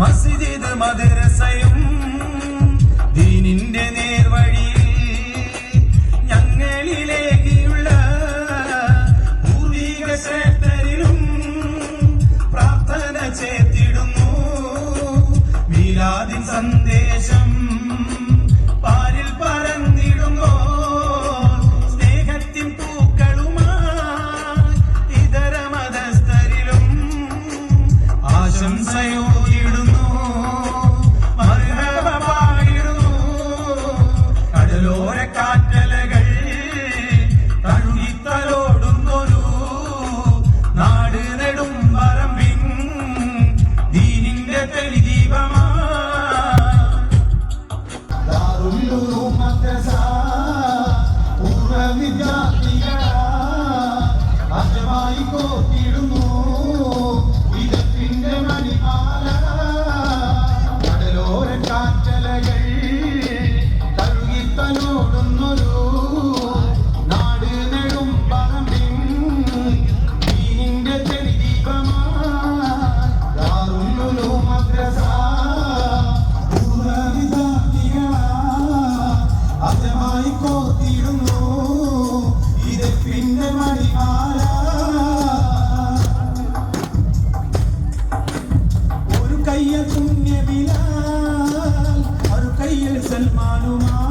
മസ്ജിദ് മദ്രസയും ദീനിന്റെ നേർവഴിയിൽ ഞങ്ങളിലേക്കുള്ള പൂർവിക ശ്രേഷ്ഠരിലും പ്രാർത്ഥന ചേർത്തിടുന്നു. മീലാദിൻ സന്ദേശം പാരിൽ പരന്നിടുന്നു സ്നേഹത്തിൻ പൂക്കളുമായി ഇതര മതസ്ഥരിലും പുണ്യബിലാൽ ഒരു കയ്യിൽ സൽമാനുമാ